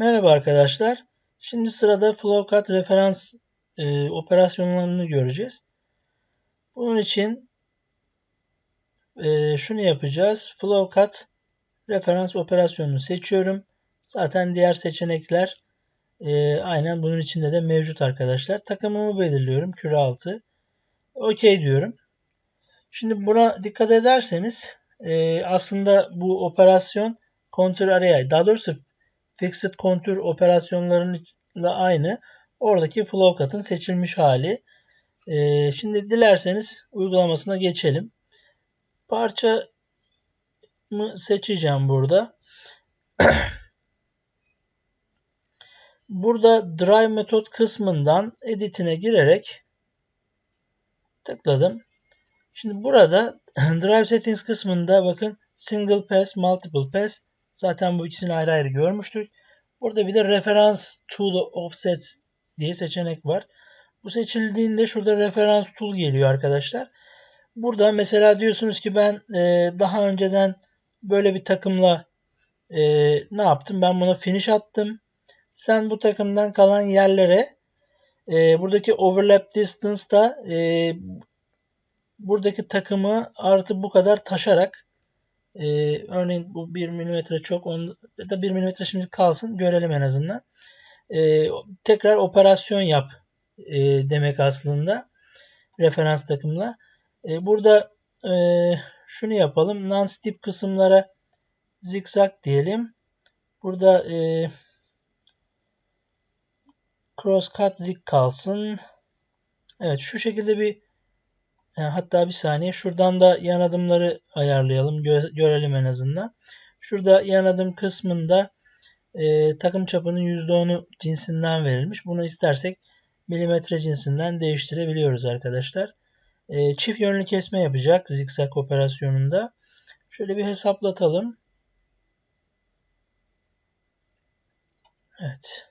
Merhaba arkadaşlar. Şimdi sırada flowcut referans e, operasyonlarını göreceğiz. Bunun için e, şunu yapacağız. Flowcut referans operasyonunu seçiyorum. Zaten diğer seçenekler e, aynen bunun içinde de mevcut arkadaşlar. Takımımı belirliyorum. Küre altı. OK diyorum. Şimdi buna dikkat ederseniz e, aslında bu operasyon kontrol araya daha doğrusu fixed kontür operasyonlarıyla aynı. Oradaki flowcut'ın seçilmiş hali. Ee, şimdi dilerseniz uygulamasına geçelim. Parça mı seçeceğim burada. burada drive metot kısmından editine girerek tıkladım. Şimdi burada drive settings kısmında bakın single pass, multiple pass Zaten bu ikisini ayrı ayrı görmüştük. Burada bir de referans tool offset diye seçenek var. Bu seçildiğinde şurada referans tool geliyor arkadaşlar. Burada mesela diyorsunuz ki ben e, daha önceden böyle bir takımla e, ne yaptım? Ben buna finish attım. Sen bu takımdan kalan yerlere e, buradaki overlap distance'da e, buradaki takımı artı bu kadar taşarak ee, örneğin bu 1 mm çok on, da 1 mm şimdi kalsın görelim en azından. Ee, tekrar operasyon yap e, demek aslında referans takımla. E, burada e, şunu yapalım. Non-stip kısımlara zikzak diyelim. Burada e, cross cut zik kalsın. Evet şu şekilde bir hatta bir saniye şuradan da yan adımları ayarlayalım. Gö görelim en azından. Şurada yan adım kısmında e, takım çapının %10'u cinsinden verilmiş. Bunu istersek milimetre cinsinden değiştirebiliyoruz arkadaşlar. E, çift yönlü kesme yapacak zikzak operasyonunda. Şöyle bir hesaplatalım. Evet.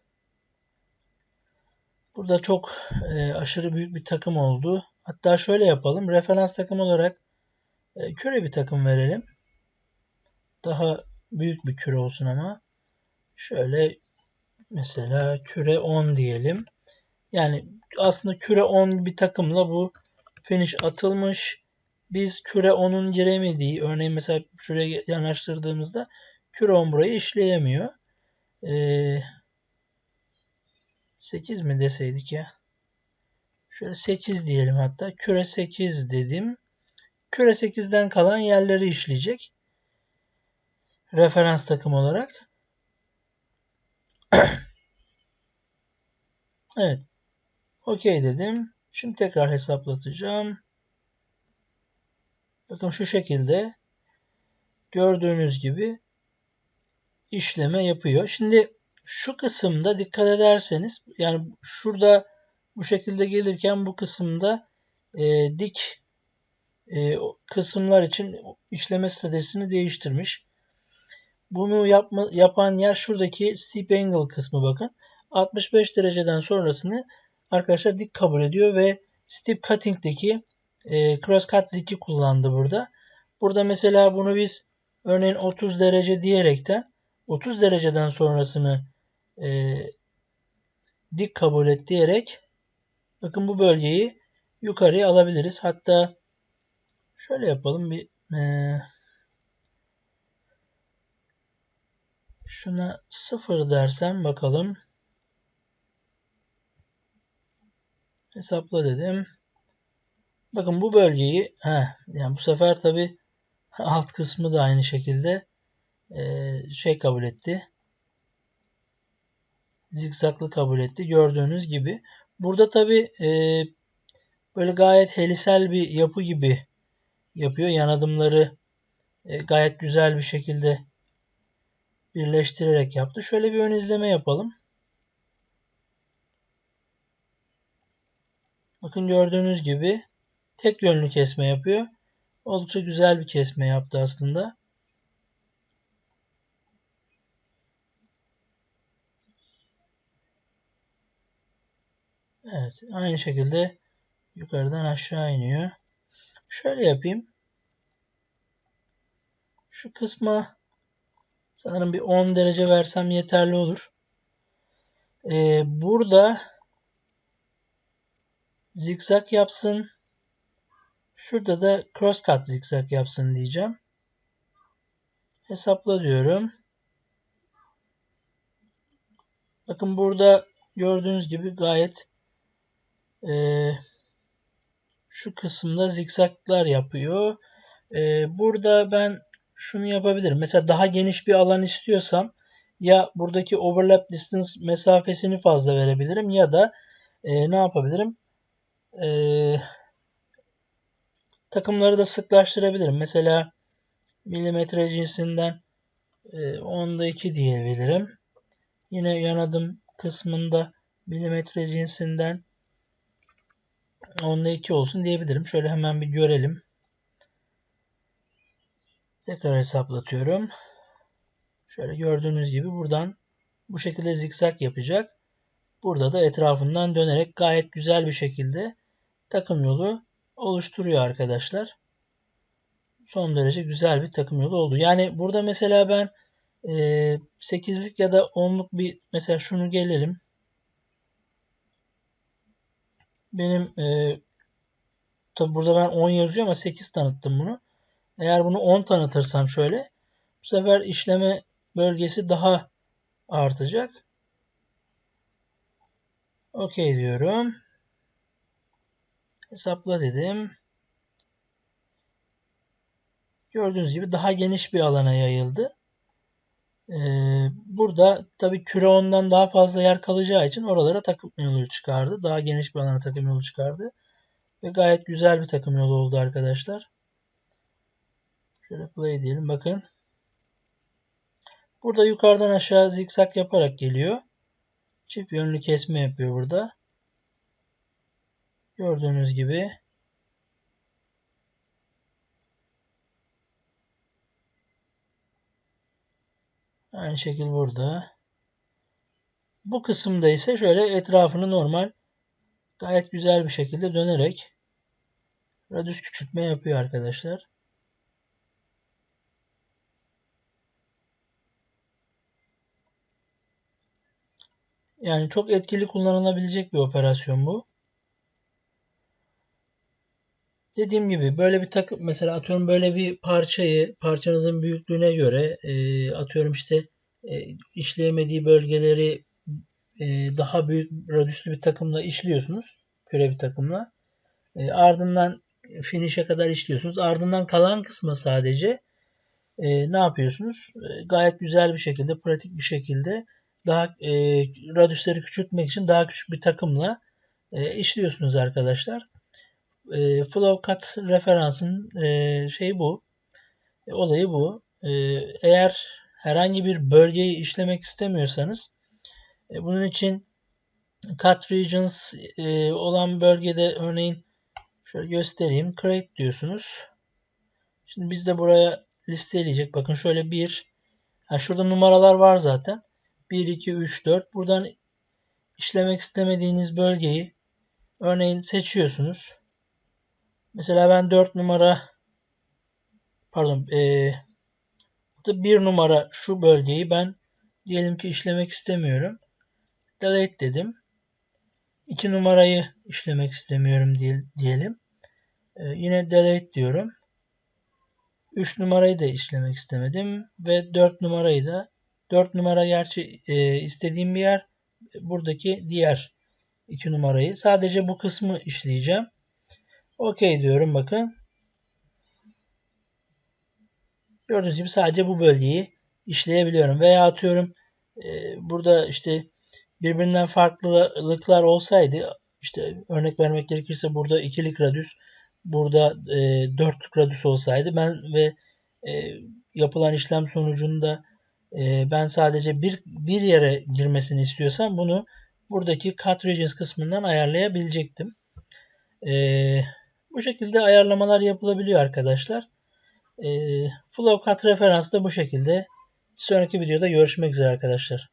Burada çok e, aşırı büyük bir takım oldu. Hatta şöyle yapalım. Referans takım olarak e, küre bir takım verelim. Daha büyük bir küre olsun ama. Şöyle mesela küre 10 diyelim. Yani aslında küre 10 bir takımla bu finish atılmış. Biz küre 10'un giremediği örneğin mesela şuraya yanaştırdığımızda küre 10 burayı işleyemiyor. Ee, 8 mi deseydik ya? Şöyle 8 diyelim hatta. Küre 8 dedim. Küre 8'den kalan yerleri işleyecek. Referans takım olarak. evet. Okey dedim. Şimdi tekrar hesaplatacağım. Bakın şu şekilde gördüğünüz gibi işleme yapıyor. Şimdi şu kısımda dikkat ederseniz yani şurada bu şekilde gelirken bu kısımda e, dik e, kısımlar için işleme stratejisini değiştirmiş. Bunu yapma, yapan yer şuradaki steep angle kısmı bakın. 65 dereceden sonrasını arkadaşlar dik kabul ediyor ve steep cutting'deki e, cross cut ziki kullandı burada. Burada mesela bunu biz örneğin 30 derece diyerekten 30 dereceden sonrasını e, dik kabul et diyerek bakın bu bölgeyi yukarıya alabiliriz. Hatta şöyle yapalım bir e, şuna sıfır dersem bakalım. Hesapla dedim. Bakın bu bölgeyi he, yani bu sefer tabi alt kısmı da aynı şekilde e, şey kabul etti zikzaklı kabul etti. Gördüğünüz gibi. Burada tabi e, böyle gayet helisel bir yapı gibi yapıyor. Yan adımları e, gayet güzel bir şekilde birleştirerek yaptı. Şöyle bir ön izleme yapalım. Bakın gördüğünüz gibi tek yönlü kesme yapıyor. Oldukça güzel bir kesme yaptı aslında. Evet. Aynı şekilde yukarıdan aşağı iniyor. Şöyle yapayım. Şu kısma sanırım bir 10 derece versem yeterli olur. Ee, burada zikzak yapsın. Şurada da cross cut zikzak yapsın diyeceğim. Hesapla diyorum. Bakın burada gördüğünüz gibi gayet e, şu kısımda zikzaklar yapıyor. E, burada ben şunu yapabilirim. Mesela daha geniş bir alan istiyorsam ya buradaki overlap distance mesafesini fazla verebilirim ya da e, ne yapabilirim? E, takımları da sıklaştırabilirim. Mesela milimetre cinsinden e, onda 2 diyebilirim. Yine yan adım kısmında milimetre cinsinden onda 2 olsun diyebilirim. Şöyle hemen bir görelim. Tekrar hesaplatıyorum. Şöyle gördüğünüz gibi buradan bu şekilde zikzak yapacak. Burada da etrafından dönerek gayet güzel bir şekilde takım yolu oluşturuyor arkadaşlar. Son derece güzel bir takım yolu oldu. Yani burada mesela ben e, 8'lik ya da 10'luk bir mesela şunu gelelim. Benim e, tabi burada ben 10 yazıyor ama 8 tanıttım bunu. Eğer bunu 10 tanıtırsam şöyle bu sefer işleme bölgesi daha artacak. Okey diyorum. Hesapla dedim. Gördüğünüz gibi daha geniş bir alana yayıldı. Ee, burada tabii küre ondan daha fazla yer kalacağı için oralara takım yolu çıkardı. Daha geniş bir alana takım yolu çıkardı. Ve gayet güzel bir takım yolu oldu arkadaşlar. Şöyle play diyelim. Bakın. Burada yukarıdan aşağı zikzak yaparak geliyor. Çift yönlü kesme yapıyor burada. Gördüğünüz gibi. Aynı şekil burada. Bu kısımda ise şöyle etrafını normal gayet güzel bir şekilde dönerek radius küçültme yapıyor arkadaşlar. Yani çok etkili kullanılabilecek bir operasyon bu. Dediğim gibi böyle bir takım mesela atıyorum böyle bir parçayı parçanızın büyüklüğüne göre e, atıyorum işte e, işleyemediği bölgeleri e, daha büyük radüslü bir takımla işliyorsunuz. Küre bir takımla. E, ardından finish'e kadar işliyorsunuz. Ardından kalan kısmı sadece e, ne yapıyorsunuz? E, gayet güzel bir şekilde, pratik bir şekilde daha e, radyüsleri küçültmek için daha küçük bir takımla e, işliyorsunuz arkadaşlar. E, Flowcut referansın e, şeyi bu. E, olayı bu. E, eğer herhangi bir bölgeyi işlemek istemiyorsanız e, bunun için cut regions e, olan bölgede örneğin şöyle göstereyim. Create diyorsunuz. Şimdi biz de buraya listeleyecek. Bakın şöyle bir. Ha, şurada numaralar var zaten. 1, 2, 3, 4. Buradan işlemek istemediğiniz bölgeyi örneğin seçiyorsunuz. Mesela ben 4 numara pardon e, burada 1 numara şu bölgeyi ben diyelim ki işlemek istemiyorum. Delete dedim. 2 numarayı işlemek istemiyorum diyelim. E, yine delete diyorum. 3 numarayı da işlemek istemedim ve 4 numarayı da 4 numara gerçi e, istediğim bir yer buradaki diğer 2 numarayı sadece bu kısmı işleyeceğim. Okey diyorum bakın. Gördüğünüz gibi sadece bu bölgeyi işleyebiliyorum. Veya atıyorum e, burada işte birbirinden farklılıklar olsaydı işte örnek vermek gerekirse burada ikilik radius burada e, dörtlük radius olsaydı ben ve e, yapılan işlem sonucunda e, ben sadece bir, bir yere girmesini istiyorsam bunu buradaki cut regions kısmından ayarlayabilecektim. Eee bu şekilde ayarlamalar yapılabiliyor arkadaşlar. E, Flow Cut referans da bu şekilde. Sonraki videoda görüşmek üzere arkadaşlar.